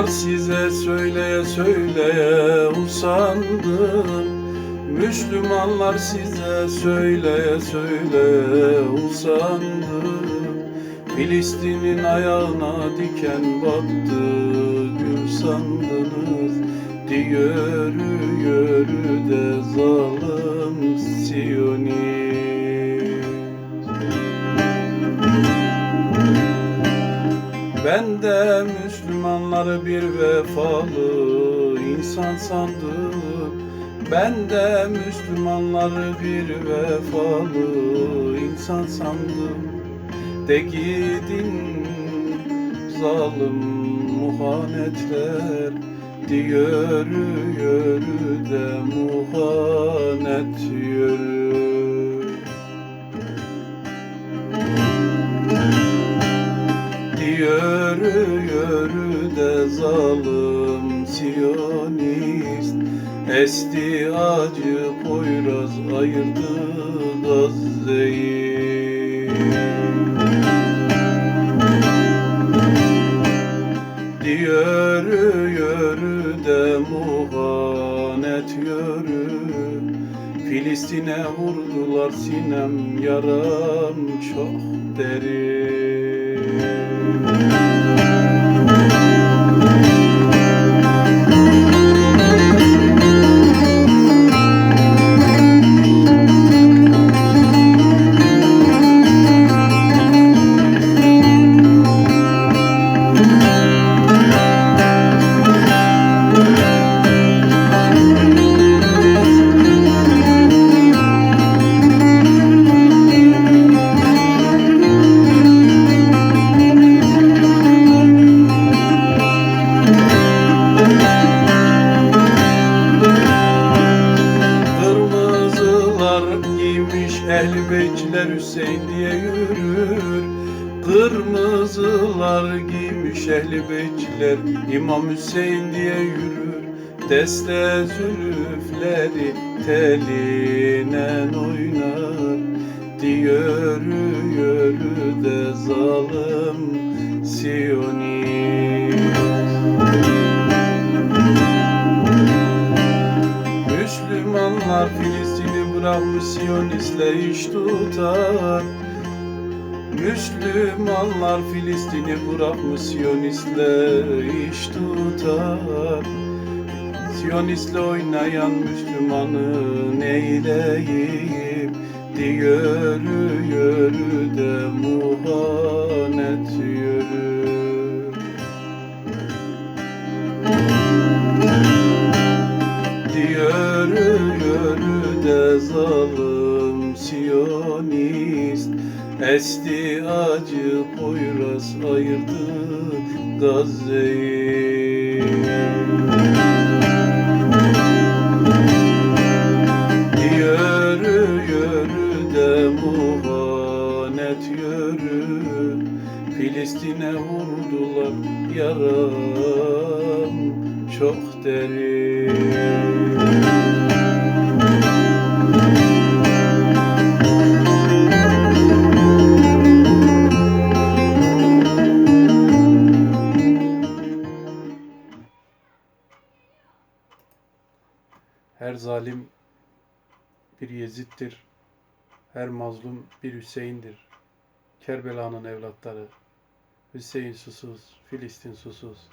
Yıllar size söyleye söyleye usandım. Müslümanlar size söyleye söyleye usandım. Filistin'in ayağına diken battı gül sandınız. Diğer yörü de zalim Siyonist Ben de Müslümanları bir vefalı insan sandım. Ben de Müslümanları bir vefalı insan sandım. De gidin zalim muhanetler Di yürü de muhanet Yürü zalim siyonist Esti acı poyraz ayırdı Gazze'yi. Yürü yürü de muhanet yürü. Filistin'e vurdular sinem yaram çok derin Beyciler Hüseyin diye yürür Kırmızılar giymiş ehli beyciler İmam Hüseyin diye yürür. Deste zülüfleri teline oynar. Di yürü yürü de zalim Siyonist Müslümanlar Filistin'i bırakmış Siyonistle iş tutar Müslümanlar Filistin'i bırakmış Siyonistle iş tutar? Siyonistle oynayan Müslümanı neyleyip Di yürü yürü de muhanet Esti acı poyraz ayırdı Gazze'yi. Yürü yürü de muhanet yürü. Filistin'e vurdular yaram çok derin Her zalim bir Yezid'dir. Her mazlum bir Hüseyin'dir. Kerbela'nın evlatları. Hüseyin susuz, Filistin susuz.